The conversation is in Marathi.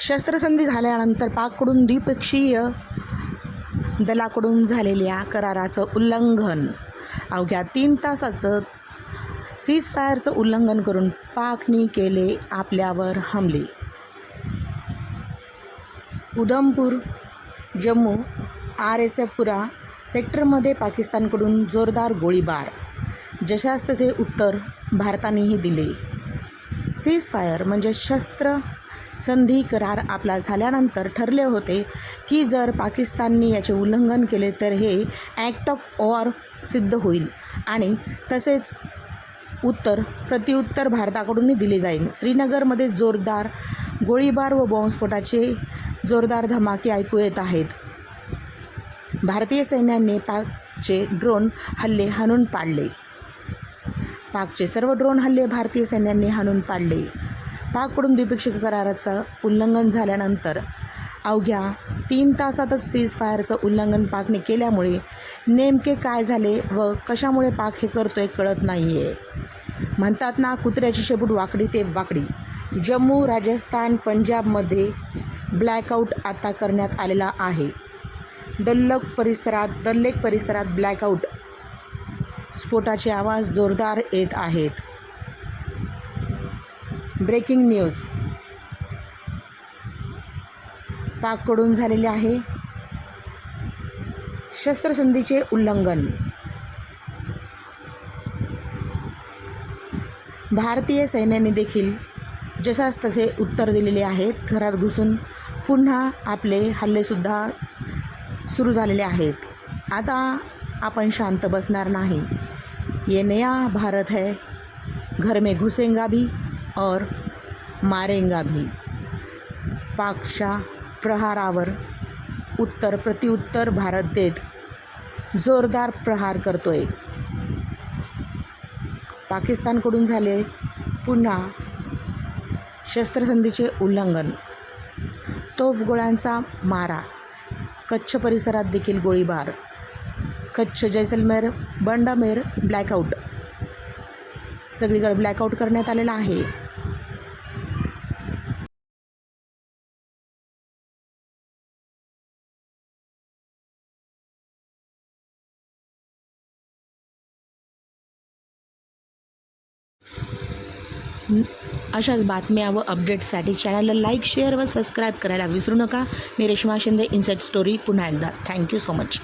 शस्त्रसंधी झाल्यानंतर पाककडून द्विपक्षीय दलाकडून झालेल्या कराराचं उल्लंघन. अवघ्या तीन तासाचं सीज फायरचं उल्लंघन करून पाकने केले आपल्यावर हमले. Udhampur Jammu R S F Pura सेक्टरमध्ये पाकिस्तानकडून जोरदार गोळीबार. जशास तसे उत्तर भारतानेही दिले. सीज फायर म्हणजे शस्त्र संधी करार आपला झाल्यानंतर ठरले होते की जर पाकिस्तानने याचे उल्लंघन केले तर हे ॲक्ट ऑफ वॉर सिद्ध होईल. आणि तसेच उत्तर प्रत्युत्तर भारताकडूनही दिले जाईल. श्रीनगरमध्ये जोरदार गोळीबार व बॉम्बस्फोटाचे जोरदार धमाके ऐकू येत आहेत. भारतीय सैन्याने पाकचे ड्रोन हल्ले हाणून पाडले. पाकचे सर्व ड्रोन हल्ले भारतीय सैन्याने हाणून पाडले. पाककडून द्विपक्षीय कराराचं उल्लंघन झाल्यानंतर अवघ्या तीन तासातच सीज फायरचं उल्लंघन पाकने केल्यामुळे नेमके काय झाले व कशामुळे पाक हे करतोय कळत नाही आहे म्हणतात ना कुत्र्याची शेपूट वाकडी ते वाकडी. जम्मू राजस्थान पंजाबमध्ये ब्लॅकआउट आता करण्यात आलेला आहे. दल्लक परिसरात दल्लेक परिसरात ब्लॅकआउट स्फोटाचे आवाज जोरदार येत आहेत. Breaking news. पाककडून झालेले आहे शस्त्रसंधीचे उल्लंघन. भारतीय सैन्याने देखील जसाच तसे उत्तर दिलेले आहेत. घरात घुसून पुन्हा आपले हल्लेसुद्धा सुरू झालेले आहेत. आता आपण शांत बसणार नाही. ये नया भारत है. घर में घुसेंगा भी. और मारेंगा भी। पाकच्या प्रहारावर उत्तर प्रत्युत्तर भारत देत जोरदार प्रहार करतोय. पाकिस्तानकडून झाले पुन्हा शस्त्रसंधीचे उल्लंघन. तोफगोळ्यांचा मारा. कच्छ परिसरात देखील गोळीबार. कच्छ जैसलमेर बंडामेर ब्लॅकआउट. सगळीकडे ब्लॅकआउट करण्यात आलेला आहे. अशाच बातम्या व अपडेट्ससाठी चॅनलला लाईक शेअर व सबस्क्राईब करायला विसरू नका. मी रेश्मा शिंदे इन्सेट स्टोरी पुन्हा एकदा. Thank you so much